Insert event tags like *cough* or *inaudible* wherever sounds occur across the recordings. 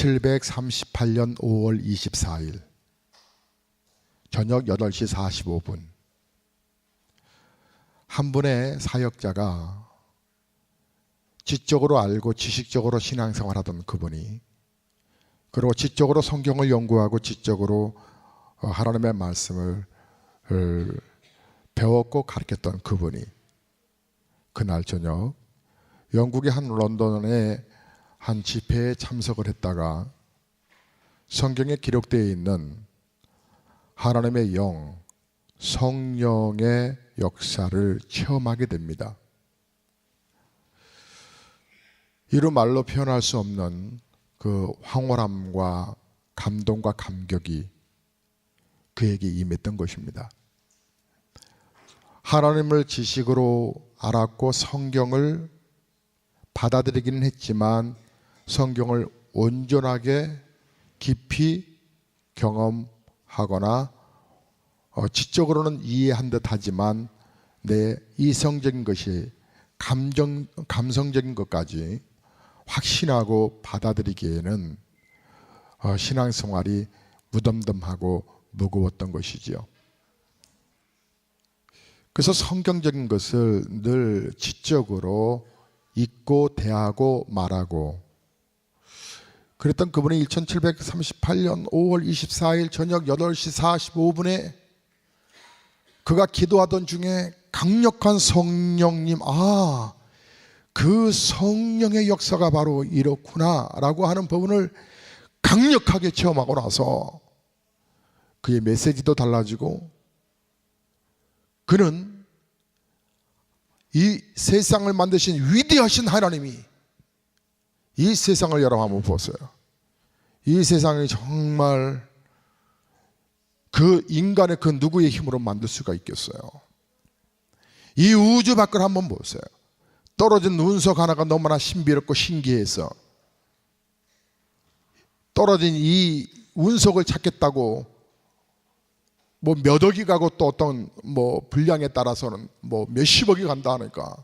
1738년 5월 24일 저녁 8시 45분. 한 분의 사역자가 지적으로 알고 지식적으로 신앙생활하던 그분이 그리고 지적으로 성경을 연구하고 지적으로 어, 하나님의 말씀을 어, 배웠고 가르쳤던 그분이 그날 저녁 영국의 한 런던의 한 집회에 참석을 했다가 성경에 기록되어 있는 하나님의 영, 성령의 역사를 체험하게 됩니다. 이루 말로 표현할 수 없는 그 황홀함과 감동과 감격이 그에게 임했던 것입니다. 하나님을 지식으로 알았고 성경을 받아들이기는 했지만 성경을 온전하게 깊이 경험하거나 어, 지적으로는 이해한 듯 하지만 내 이성적인 것이 감정, 감성적인 것까지 확신하고 받아들이기에는 어, 신앙생활이 무덤덤하고 무거웠던 것이지요. 그래서 성경적인 것을 늘 지적으로 읽고 대하고 말하고 그랬던 그분이 1738년 5월 24일 저녁 8시 45분에 그가 기도하던 중에 강력한 성령님 아 그 성령의 역사가 바로 이렇구나 라고 하는 부분을 강력하게 체험하고 나서 그의 메시지도 달라지고 그는 이 세상을 만드신 위대하신 하나님이 이 세상을 여러분 한번 보세요. 이 세상이 정말 그 인간의 그 누구의 힘으로 만들 수가 있겠어요. 이 우주 밖을 한번 보세요. 떨어진 운석 하나가 너무나 신비롭고 신기해서 떨어진 이 운석을 찾겠다고 뭐 몇 억이 가고 또 어떤 뭐 분량에 따라서는 뭐 몇십억이 간다 하니까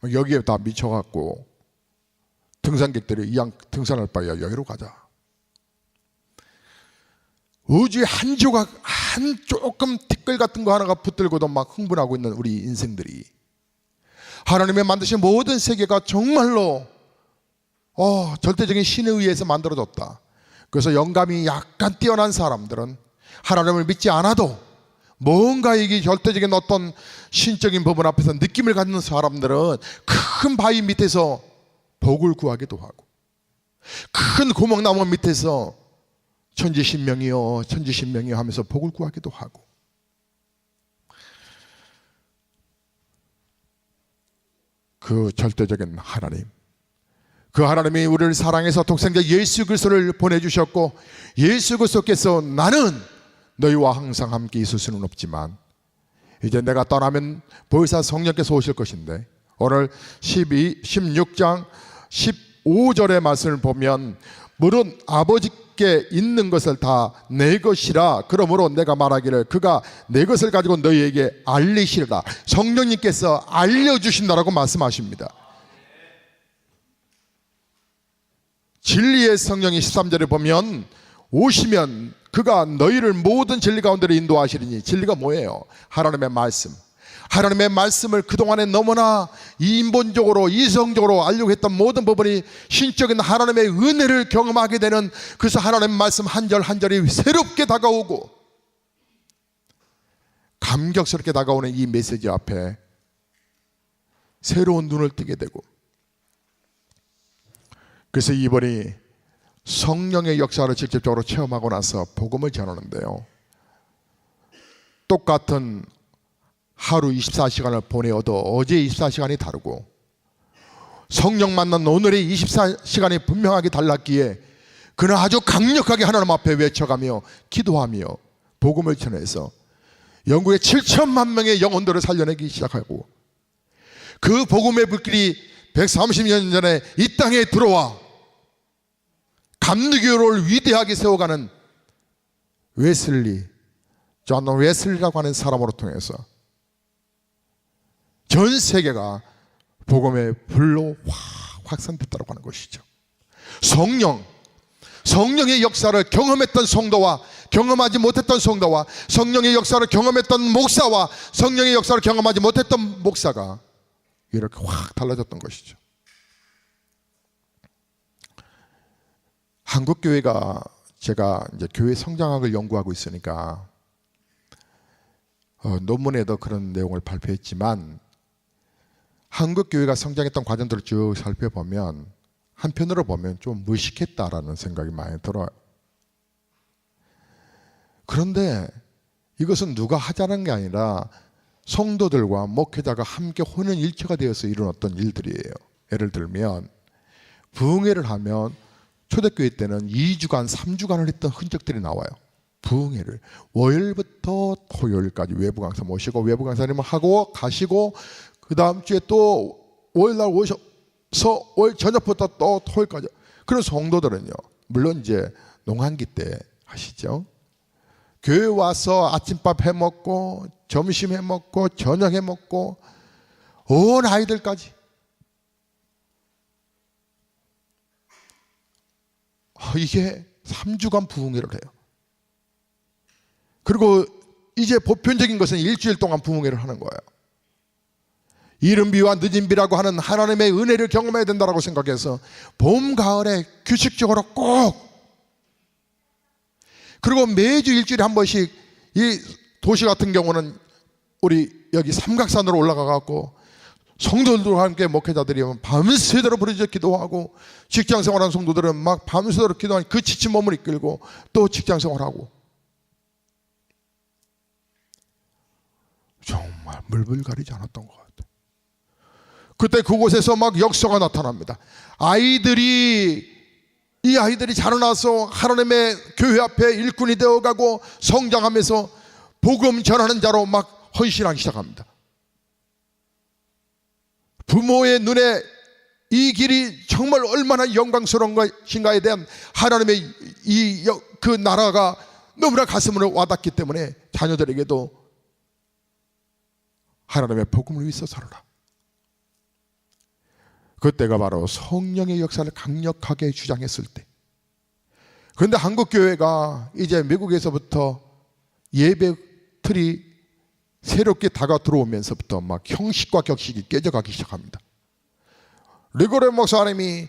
뭐 여기에 다 미쳐갖고 등산객들이 이왕 등산할 바에야 여기로 가자. 우주의 한 조각, 한 조금 티끌 같은 거 하나가 붙들고도 막 흥분하고 있는 우리 인생들이 하나님의 만드신 모든 세계가 정말로 어, 절대적인 신에 의해서 만들어졌다. 그래서 영감이 약간 뛰어난 사람들은 하나님을 믿지 않아도 뭔가 이게 절대적인 어떤 신적인 부분 앞에서 느낌을 갖는 사람들은 큰 바위 밑에서 복을 구하기도 하고 큰 고목나무 밑에서 천지신명이요 천지신명이요 하면서 복을 구하기도 하고 그 절대적인 하나님 그 하나님이 우리를 사랑해서 독생자 예수 그리스도를 보내주셨고 예수 그리스도께서 나는 너희와 항상 함께 있을 수는 없지만 이제 내가 떠나면 보혜사 성령께서 오실 것인데 오늘 12, 16장 15절의 말씀을 보면 물은 아버지께 있는 것을 다 내 것이라 그러므로 내가 말하기를 그가 내 것을 가지고 너희에게 알리시리라 성령님께서 알려주신다라고 말씀하십니다 진리의 성령이 13절에 보면 오시면 그가 너희를 모든 진리 가운데로 인도하시리니 진리가 뭐예요? 하나님의 말씀. 하나님의 말씀을 그동안에 너무나 인본적으로 이성적으로 알려고 했던 모든 부분이 신적인 하나님의 은혜를 경험하게 되는 그래서 하나님의 말씀 한 절 한 절이 새롭게 다가오고 감격스럽게 다가오는 이 메시지 앞에 새로운 눈을 뜨게 되고 그래서 이번이 성령의 역사를 직접적으로 체험하고 나서 복음을 전하는데요. 똑같은 하루 24시간을 보내어도 어제 24시간이 다르고 성령 만난 오늘의 24시간이 분명하게 달랐기에 그는 아주 강력하게 하나님 앞에 외쳐가며 기도하며 복음을 전해서 영국의 7천만 명의 영혼들을 살려내기 시작하고 그 복음의 불길이 130년 전에 이 땅에 들어와 감리교를 위대하게 세워가는 웨슬리, 존 웨슬리라고 하는 사람으로 통해서 전 세계가 복음의 불로 확 확산됐다고 하는 것이죠. 성령 성령의 역사를 경험했던 성도와 경험하지 못했던 성도와 성령의 역사를 경험했던 목사와 성령의 역사를 경험하지 못했던 목사가 이렇게 확 달라졌던 것이죠. 한국 교회가 제가 이제 교회 성장학을 연구하고 있으니까 어, 논문에도 그런 내용을 발표했지만 한국 교회가 성장했던 과정들을 쭉 살펴보면 한편으로 보면 좀 무식했다라는 생각이 많이 들어요. 그런데 이것은 누가 하자는 게 아니라 성도들과 목회자가 함께 혼연일체가 되어서 이루어졌던 일들이에요. 예를 들면 부흥회를 하면 초대교회 때는 2주간, 3주간을 했던 흔적들이 나와요. 부흥회를 월요일부터 토요일까지 외부 강사 모시고 외부 강사님을 하고 가시고 그 다음 주에 또 월요일날 오셔서 월 저녁부터 또 토요일까지 그런 성도들은요 물론 이제 농한기 때 하시죠 교회 와서 아침밥 해 먹고 점심 해 먹고 저녁 해 먹고 온 아이들까지 아, 이게 3주간 부흥회를 해요. 그리고 이제 보편적인 것은 일주일 동안 부흥회를 하는 거예요. 이른 비와 늦은 비라고 하는 하나님의 은혜를 경험해야 된다고 생각해서 봄, 가을에 규칙적으로 꼭 그리고 매주 일주일에 한 번씩 이 도시 같은 경우는 우리 여기 삼각산으로 올라가 갖고 성도들과 함께 목회자들이 밤새도록 부르짖어 기도하고 직장 생활하는 성도들은 막 밤새도록 기도하니 그 지친 몸을 이끌고 또 직장 생활하고 정말 물불 가리지 않았던 것 같아요. 그때 그곳에서 막 역사가 나타납니다. 아이들이 이 아이들이 자라나서 하나님의 교회 앞에 일꾼이 되어가고 성장하면서 복음 전하는 자로 막 헌신하기 시작합니다. 부모의 눈에 이 길이 정말 얼마나 영광스러운 것인가에 대한 하나님의 이 그 나라가 너무나 가슴으로 와닿기 때문에 자녀들에게도 하나님의 복음을 위해서 살아라. 그때가 바로 성령의 역사를 강력하게 주장했을 때. 그런데 한국 교회가 이제 미국에서부터 예배 틀이 새롭게 다가 들어오면서부터 막 형식과 격식이 깨져가기 시작합니다. 리고레 목사님이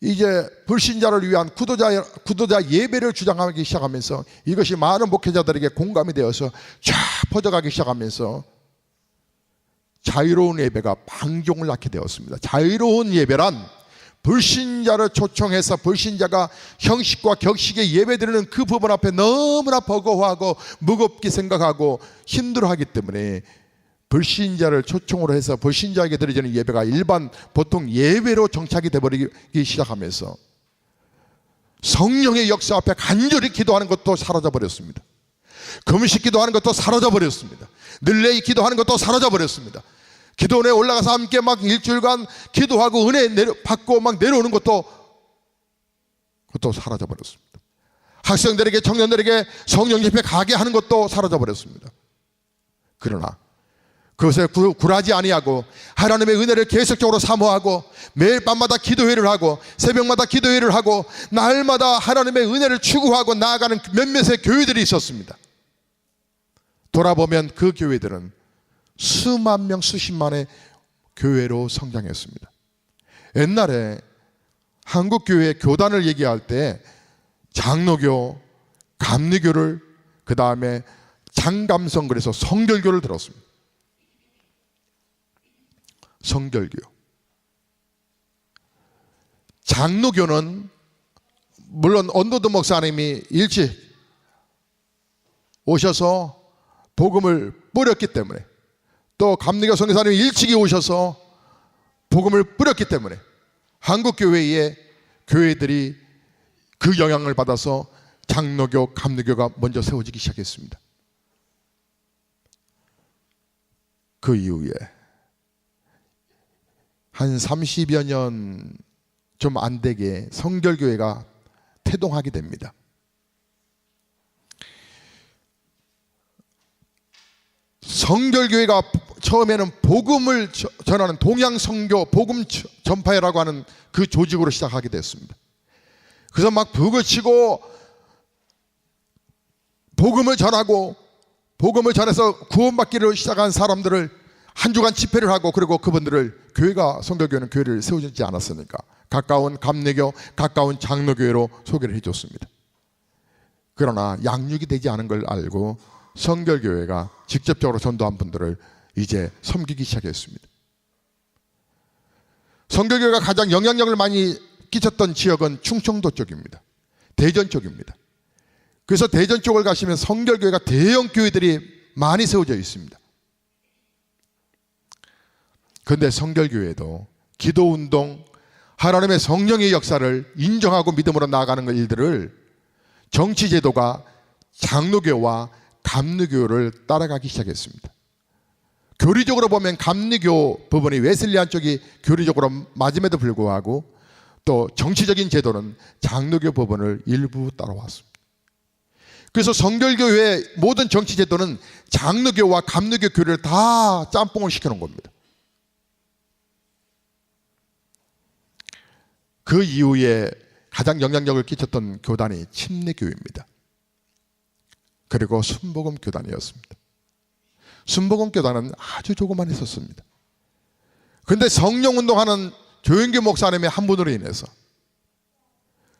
이제 불신자를 위한 구도자, 구도자 예배를 주장하기 시작하면서 이것이 많은 목회자들에게 공감이 되어서 쫙 퍼져가기 시작하면서 자유로운 예배가 방종을 낳게 되었습니다. 자유로운 예배란 불신자를 초청해서 불신자가 형식과 격식의 예배드리는 그 부분 앞에 너무나 버거워하고 무겁게 생각하고 힘들어하기 때문에 불신자를 초청으로 해서 불신자에게 드려지는 예배가 일반 보통 예배로 정착이 되버리기 시작하면서 성령의 역사 앞에 간절히 기도하는 것도 사라져 버렸습니다. 금식 기도하는 것도 사라져 버렸습니다. 늘레이 기도하는 것도 사라져 버렸습니다. 기도원에 올라가서 함께 막 일주일간 기도하고 은혜 내려, 받고 막 내려오는 것도 그것도 사라져 버렸습니다. 학생들에게 청년들에게 성령 집회 가게 하는 것도 사라져 버렸습니다. 그러나 그것에 구, 굴하지 아니하고 하나님의 은혜를 계속적으로 사모하고 매일 밤마다 기도회를 하고 새벽마다 기도회를 하고 날마다 하나님의 은혜를 추구하고 나아가는 몇몇의 교회들이 있었습니다. 돌아보면 그 교회들은 수만 명, 수십만의 교회로 성장했습니다. 옛날에 한국 교회 교단을 얘기할 때 장로교, 감리교를 그 다음에 장감성 그래서 성결교를 들었습니다. 성결교. 장로교는 물론 언도드 목사님이 일찍 오셔서 복음을 뿌렸기 때문에 또 감리교 선교사님이 일찍이 오셔서 복음을 뿌렸기 때문에 한국 교회의 교회들이 그 영향을 받아서 장로교, 감리교가 먼저 세워지기 시작했습니다. 그 이후에 한 30여 년 좀 안 되게 성결교회가 태동하게 됩니다. 성결교회가 처음에는 복음을 전하는 동양성교 복음 전파회라고 하는 그 조직으로 시작하게 됐습니다. 그래서 막 벽을 치고 복음을 전하고 복음을 전해서 구원받기를 시작한 사람들을 한 주간 집회를 하고 그리고 그분들을 교회가 성결교회는 교회를 세워주지 않았으니까 가까운 감리교, 가까운 장로교회로 소개를 해줬습니다. 그러나 양육이 되지 않은 걸 알고 성결교회가 직접적으로 전도한 분들을 이제 섬기기 시작했습니다. 성결교회가 가장 영향력을 많이 끼쳤던 지역은 충청도 쪽입니다. 대전 쪽입니다. 그래서 대전 쪽을 가시면 성결교회가 대형 교회들이 많이 세워져 있습니다. 그런데 성결교회도 기도운동, 하나님의 성령의 역사를 인정하고 믿음으로 나아가는 일들을 정치제도가 장로교와 감리교를 따라가기 시작했습니다. 교리적으로 보면 감리교 부분이 웨슬리안 쪽이 교리적으로 맞음에도 불구하고 또 정치적인 제도는 장로교 부분을 일부 따라왔습니다. 그래서 성결교회의 모든 정치 제도는 장로교와 감리교 교리를 다 짬뽕을 시켜놓은 겁니다. 그 이후에 가장 영향력을 끼쳤던 교단이 침례교회입니다. 그리고 순복음 교단이었습니다. 순복음 교단은 아주 조그만 했었습니다. 그런데 성령 운동하는 조영규 목사님의 한 분으로 인해서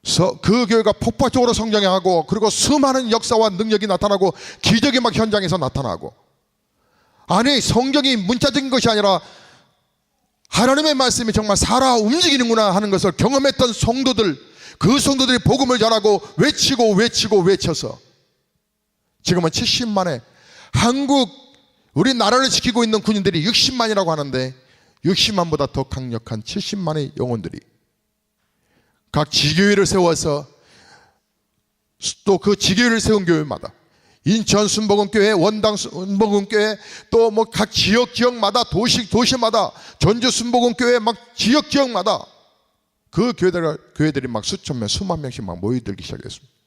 서- 그 교회가 폭발적으로 성장하고 그리고 수많은 역사와 능력이 나타나고 기적이 막 현장에서 나타나고 아니 성경이 문자적인 것이 아니라 하나님의 말씀이 정말 살아 움직이는구나 하는 것을 경험했던 성도들 그 성도들이 복음을 전하고 외치고 외치고 외쳐서 지금은 70만에 한국 우리 나라를 지키고 있는 군인들이 60만이라고 하는데 60만보다 더 강력한 70만의 영혼들이 각 지교회를 세워서 또 그 지교회를 세운 교회마다 인천 순복음교회, 원당 순복음교회, 또 뭐 각 지역 지역마다 도시 도시마다 전주 순복음교회 막 지역 지역마다 그 교회들 교회들이 막 수천 명, 수만 명씩 막 모이들기 시작했습니다.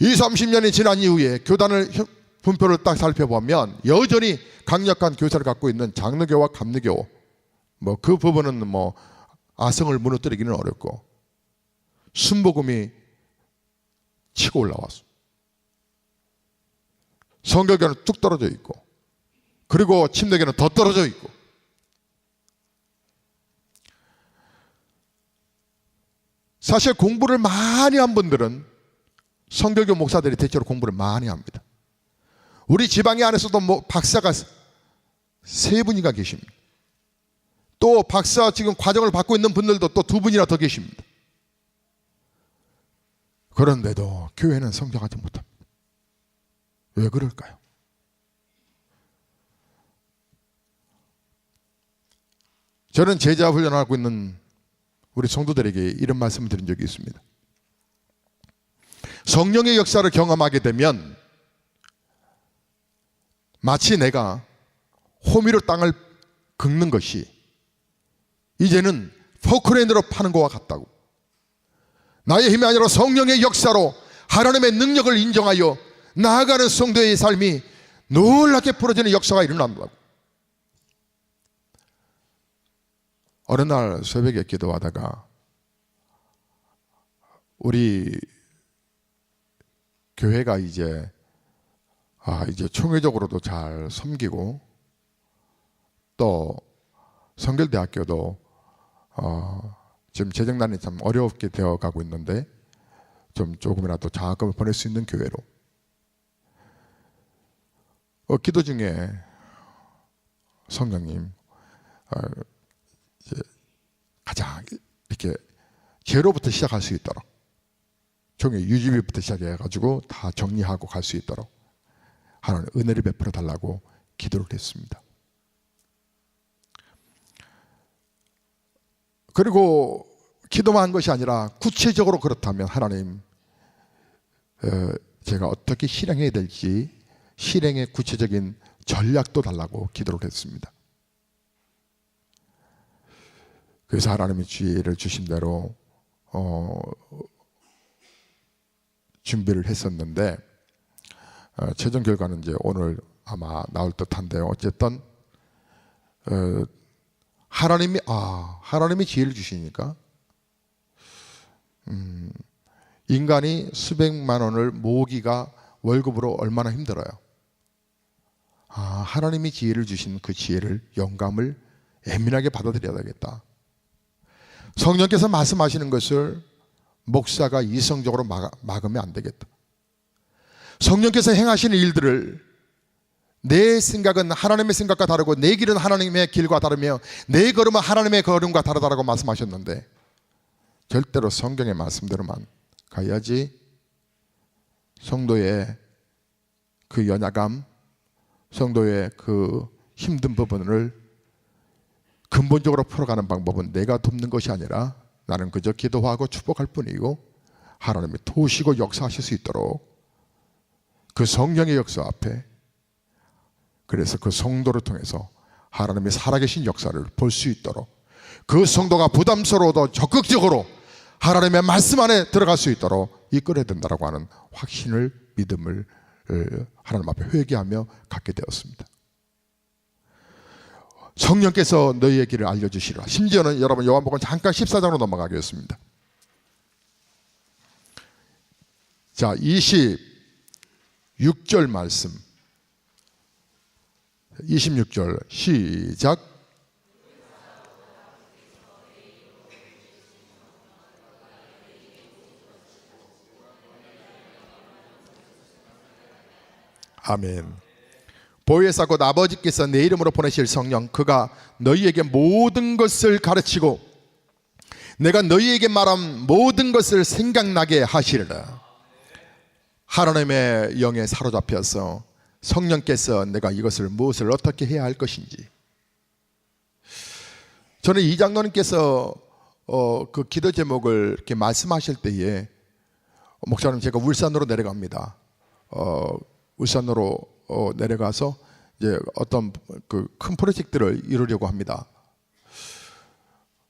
이 30년이 지난 이후에 교단을 혀- 분표를 딱 살펴보면 여전히 강력한 교사를 갖고 있는 장로교와 감리교 뭐 그 부분은 뭐 아성을 무너뜨리기는 어렵고 순복음이 치고 올라왔어. 성결교는 뚝 떨어져 있고 그리고 침례교는 더 떨어져 있고 사실 공부를 많이 한 분들은 성결교 목사들이 대체로 공부를 많이 합니다. 우리 지방의 안에서도 뭐 박사가 세 분이가 계십니다. 또 박사 지금 과정을 받고 있는 분들도 또 두 분이나 더 계십니다. 그런데도 교회는 성장하지 못합니다. 왜 그럴까요? 저는 제자 훈련하고 있는 우리 성도들에게 이런 말씀을 드린 적이 있습니다. 성령의 역사를 경험하게 되면 마치 내가 호미로 땅을 긁는 것이 이제는 포크레인으로 파는 것과 같다고. 나의 힘이 아니라 성령의 역사로 하나님의 능력을 인정하여 나아가는 성도의 삶이 놀랍게 풀어지는 역사가 일어난다고. 어느 날 새벽에 기도하다가 우리 교회가 이제 아 이제 총회적으로도 잘 섬기고 또 성결대학교도 어, 지금 재정난이 참 어렵게 되어 가고 있는데 좀 조금이라도 장학금을 보낼 수 있는 교회로. 어, 기도 중에 성령님 어, 가장 이렇게 제로부터 시작할 수 있도록 종의 유지비부터 시작해 가지고 다 정리하고 갈 수 있도록 하나님 은혜를 베풀어 달라고 기도를 했습니다. 그리고 기도만 한 것이 아니라 구체적으로 그렇다면 하나님 어, 제가 어떻게 실행해야 될지 실행의 구체적인 전략도 달라고 기도를 했습니다. 그래서 하나님의 지혜를 주신 대로 어, 준비를 했었는데 어, 최종 결과는 이제 오늘 아마 나올 듯한데요. 어쨌든 어, 하나님이 아 하나님이 지혜를 주시니까 음, 인간이 수백만 원을 모으기가 월급으로 얼마나 힘들어요. 아, 하나님이 지혜를 주신 그 지혜를 영감을 예민하게 받아들여야 되겠다. 성령께서 말씀하시는 것을 목사가 이성적으로 막, 막으면 안 되겠다. 성령께서 행하시는 일들을 내 생각은 하나님의 생각과 다르고 내 길은 하나님의 길과 다르며 내 걸음은 하나님의 걸음과 다르다라고 말씀하셨는데 절대로 성경의 말씀대로만 가야지 성도의 그 연약함, 성도의 그 힘든 부분을 근본적으로 풀어가는 방법은 내가 돕는 것이 아니라 나는 그저 기도하고 축복할 뿐이고 하나님이 도우시고 역사하실 수 있도록 그 성령의 역사 앞에 그래서 그 성도를 통해서 하나님의 살아계신 역사를 볼 수 있도록 그 성도가 부담스러워도 적극적으로 하나님의 말씀 안에 들어갈 수 있도록 이끌어야 된다라고 하는 확신을 믿음을 어, 하나님 앞에 회개하며 갖게 되었습니다. 성령께서 너희의 길을 알려주시라. 심지어는 여러분 요한복음 잠깐 14장으로 넘어가겠습니다. 자, 26절 말씀. 26절 시작. 아멘. 보혜사 곧 아버지께서 내 이름으로 보내실 성령 그가 너희에게 모든 것을 가르치고 내가 너희에게 말한 모든 것을 생각나게 하시리라. 하나님의 영에 사로잡혀서 성령께서 내가 이것을 무엇을 어떻게 해야 할 것인지 저는 이 장로님께서 어, 그 기도 제목을 이렇게 말씀하실 때에 목사님 제가 울산으로 내려갑니다. 어, 울산으로 어, 내려가서 이제 어떤 그 큰 프로젝트를 이루려고 합니다.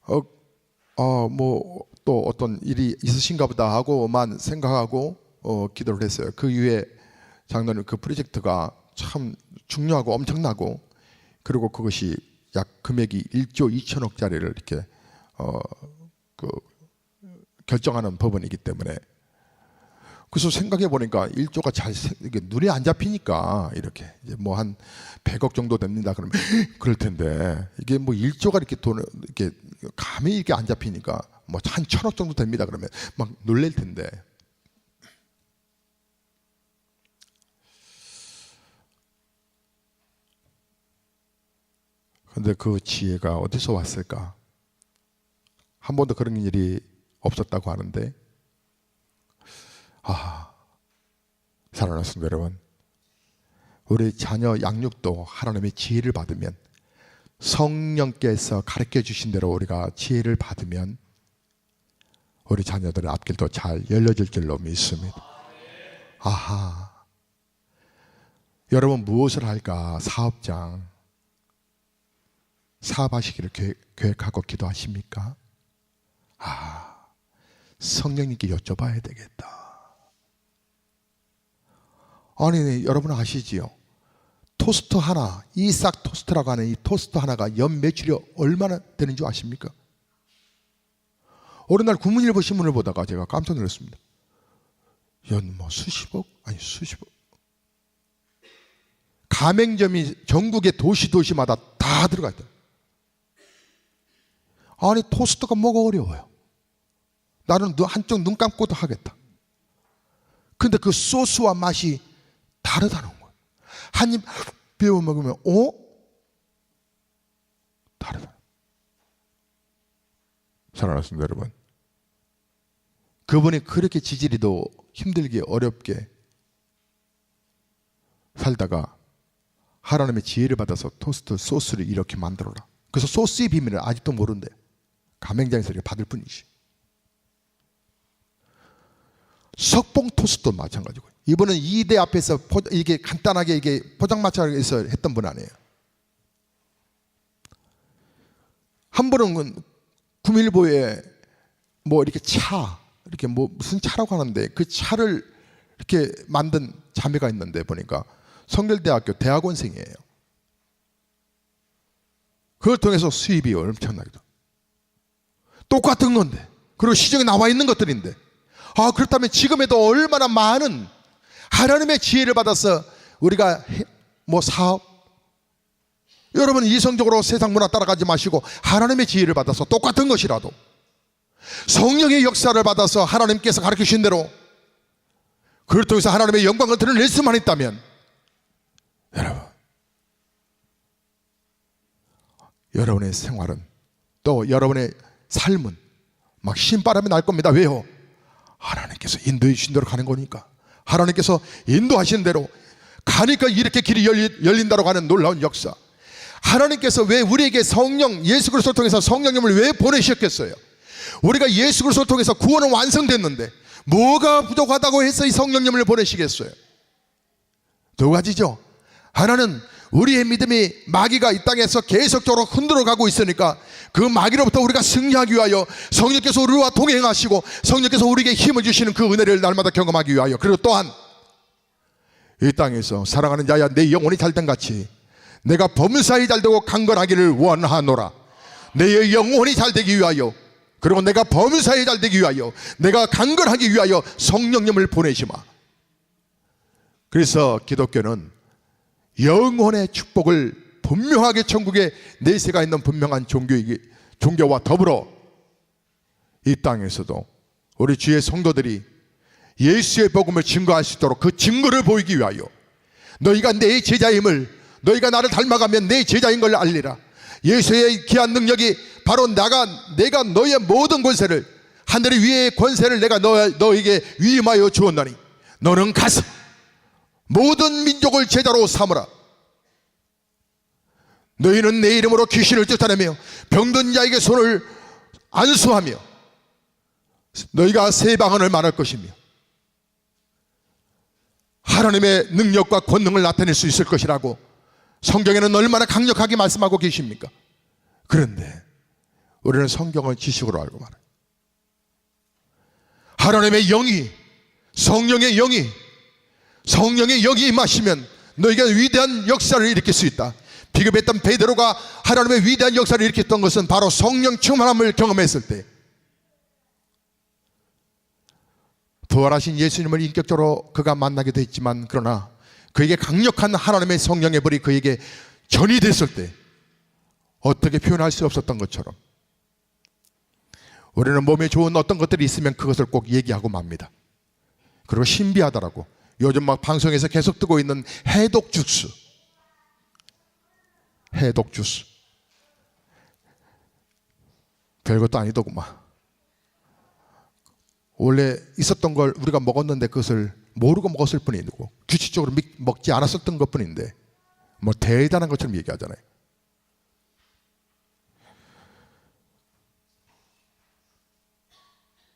어, 어, 뭐 또 어떤 일이 있으신가 보다 하고만 생각하고 어, 기도를 했어요. 그 이후에 장로님 그 프로젝트가 참 중요하고 엄청나고 그리고 그것이 약 금액이 1조 2천억짜리를 이렇게 어, 그 결정하는 법원이기 때문에 그래서 생각해 보니까 1조가 잘 눈에 안 잡히니까 이렇게 뭐 한 100억 정도 됩니다. 그러면 *gasps* 그럴 텐데 이게 뭐 1조가 이렇게 돈 이렇게 감이 이렇게 안 잡히니까 뭐 한 천억 정도 됩니다. 그러면 막 놀랄 텐데 근데 그 지혜가 어디서 왔을까? 한 번도 그런 일이 없었다고 하는데 아, 사랑하는 성도 여러분, 우리 자녀 양육도 하나님의 지혜를 받으면 성령께서 가르쳐 주신 대로 우리가 지혜를 받으면 우리 자녀들의 앞길도 잘 열려질 줄로 믿습니다. 아하. 여러분 무엇을 할까? 사업장. 사업하시기를 계획- 계획하고 기도하십니까? 아, 성령님께 여쭤봐야 되겠다. 아니 여러분 아시지요? 토스트 하나 이삭 토스트라고 하는 이 토스트 하나가 연 매출이 얼마나 되는 줄 아십니까? 어느 날 구문일보 신문을 보다가 제가 깜짝 놀랐습니다. 연 뭐 수십억 아니 수십억 가맹점이 전국의 도시 도시마다 다 들어가 있다. 아니 토스트가 뭐가 어려워요? 나는 눈- 한쪽 눈 감고도 하겠다. 근데 그 소스와 맛이 다르다는 거예요. 한 입 비워 먹으면 어? 다르다. 사랑하는 여러분. 그분이 그렇게 지지리도 힘들게 어렵게 살다가 하나님의 지혜를 받아서 토스트 소스를 이렇게 만들어라. 그래서 소스의 비밀을 아직도 모른대. 가맹장에서 이렇게 받을 뿐이지. 석봉 토스트도 마찬가지고 이분은 이대 앞에서 포, 이게 간단하게 이게 포장마차에서 했던 분 아니에요. 한 분은 구밀보에 뭐 이렇게 차 이렇게 뭐 무슨 차라고 하는데 그 차를 이렇게 만든 자매가 있는데 보니까 성결대학교 대학원생이에요. 그걸 통해서 수입이 엄청나기도. 똑같은 건데 그리고 시중에 나와 있는 것들인데 아 그렇다면 지금에도 얼마나 많은 하나님의 지혜를 받아서 우리가 해- 뭐 사업 여러분 이성적으로 세상 문화 따라가지 마시고 하나님의 지혜를 받아서 똑같은 것이라도 성령의 역사를 받아서 하나님께서 가르쳐 주신 대로 그걸 통해서 하나님의 영광을 드러낼 수만 있다면 여러분 여러분의 생활은 또 여러분의 삶은 막 신바람이 날 겁니다. 왜요? 하나님께서 인도해 주신 대로 가는 거니까. 하나님께서 인도하신 대로 가니까 이렇게 길이 열리, 열린다고 하는 놀라운 역사. 하나님께서 왜 우리에게 성령 예수 그리스도를 통해서 성령님을 왜 보내셨겠어요? 우리가 예수 그리스도를 통해서 구원은 완성됐는데 뭐가 부족하다고 해서 이 성령님을 보내시겠어요? 두 가지죠. 하나는 우리의 믿음이 마귀가 이 땅에서 계속적으로 흔들어 가고 있으니까 그 마귀로부터 우리가 승리하기 위하여 성령께서 우리와 동행하시고 성령께서 우리에게 힘을 주시는 그 은혜를 날마다 경험하기 위하여. 그리고 또한 이 땅에서 사랑하는 자야 내 영혼이 잘된 같이 내가 범사에 잘되고 강건하기를 원하노라. 내 영혼이 잘되기 위하여. 그리고 내가 범사에 잘되기 위하여. 내가 강건하기 위하여 성령님을 보내시마. 그래서 기독교는 영혼의 축복을 분명하게 천국에 내세가 있는 분명한 종교이기, 종교와 더불어 이 땅에서도 우리 주의 성도들이 예수의 복음을 증거할 수 있도록 그 증거를 보이기 위하여 너희가 내 제자임을 너희가 나를 닮아가면 내 제자인 걸 알리라. 예수의 귀한 능력이 바로 나가 내가 너희의 모든 권세를 하늘의 위의 권세를 내가 너, 너에게 위임하여 주었나니 너는 가서 모든 민족을 제자로 삼으라. 너희는 내 이름으로 귀신을 쫓아내며 병든 자에게 손을 안수하며 너희가 세 방언을 말할 것이며 하나님의 능력과 권능을 나타낼 수 있을 것이라고 성경에는 얼마나 강력하게 말씀하고 계십니까? 그런데 우리는 성경을 지식으로 알고 말아요. 하나님의 영이 성령의 영이 성령의 영이 임하시면 너희가 위대한 역사를 일으킬 수 있다. 비급했던 베드로가 하나님의 위대한 역사를 일으켰던 것은 바로 성령 충만함을 경험했을 때 부활하신 예수님을 인격적으로 그가 만나게 됐지만 그러나 그에게 강력한 하나님의 성령의 불이 그에게 전이 됐을 때 어떻게 표현할 수 없었던 것처럼 우리는 몸에 좋은 어떤 것들이 있으면 그것을 꼭 얘기하고 맙니다. 그리고 신비하다라고 요즘 막 방송에서 계속 뜨고 있는 해독 주스. 해독 주스. 별것도 아니더구만. 원래 있었던 걸 우리가 먹었는데 그것을 모르고 먹었을 뿐이고 규칙적으로 미- 먹지 않았었던 것 뿐인데 뭐 대단한 것처럼 얘기하잖아요.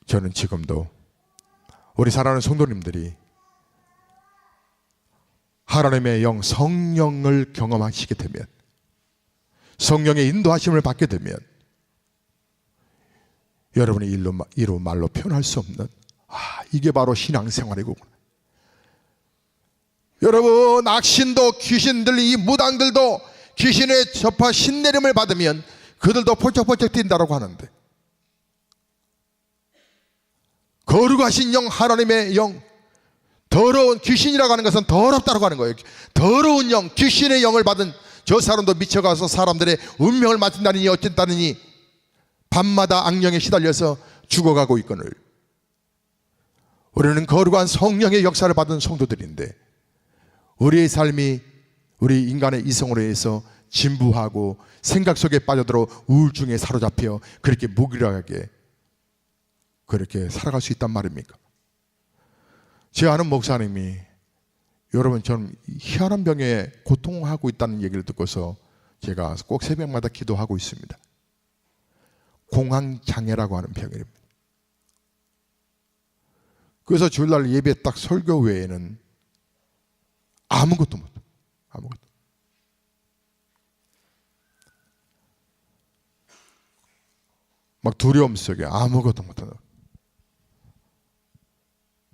저는 지금도 우리 사랑하는 성도님들이 하나님의 영 성령을 경험하시게 되면 성령의 인도하심을 받게 되면 여러분의 일로 이로 말로 표현할 수 없는 아 이게 바로 신앙생활이고 여러분 악신도 귀신들 이 무당들도 귀신의 접하 신내림을 받으면 그들도 펄쩍펄쩍 뛴다라고 하는데 거룩하신 영 하나님의 영 더러운 귀신이라고 하는 것은 더럽다고 하는 거예요. 더러운 영, 귀신의 영을 받은 저 사람도 미쳐가서 사람들의 운명을 맡은다느니 어쨌다느니 밤마다 악령에 시달려서 죽어가고 있거늘. 우리는 거룩한 성령의 역사를 받은 성도들인데 우리의 삶이 우리 인간의 이성으로 해서 진부하고 생각 속에 빠져들어 우울증에 사로잡혀 그렇게 무기력하게 그렇게 살아갈 수 있단 말입니까? 제 아는 목사님이 여러분 저는 희한한 병에 고통하고 있다는 얘기를 듣고서 제가 꼭 새벽마다 기도하고 있습니다. 공황 장애라고 하는 병입니다. 그래서 주일날 예배 딱 설교 외에는 아무것도 못 아무것도 막 두려움 속에 아무것도 못하는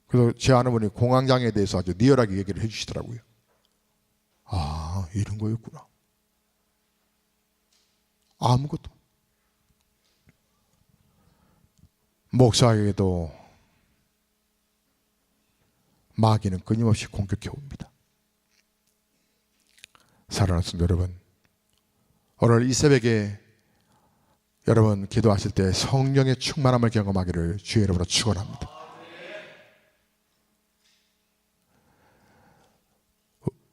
그래서 제 아내분이 공황장애에 대해서 아주 리얼하게 얘기를 해주시더라고요. 아 이런 거였구나. 아무것도. 목사에게도 마귀는 끊임없이 공격해 옵니다. 사랑하는 성도 여러분, 오늘 이 새벽에 여러분 기도하실 때 성령의 충만함을 경험하기를 주의 이름으로 축원합니다.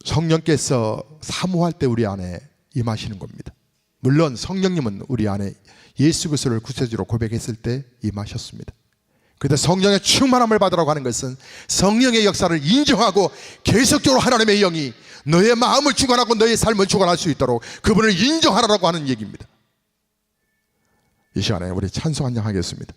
성령께서 사모할 때 우리 안에 임하시는 겁니다. 물론 성령님은 우리 안에 예수 그리스도를 구세주로 고백했을 때 임하셨습니다. 그때 성령의 충만함을 받으라고 하는 것은 성령의 역사를 인정하고 계속적으로 하나님의 영이 너의 마음을 주관하고 너의 삶을 주관할 수 있도록 그분을 인정하라고 하는 얘기입니다. 이 시간에 우리 찬송 한장 하겠습니다.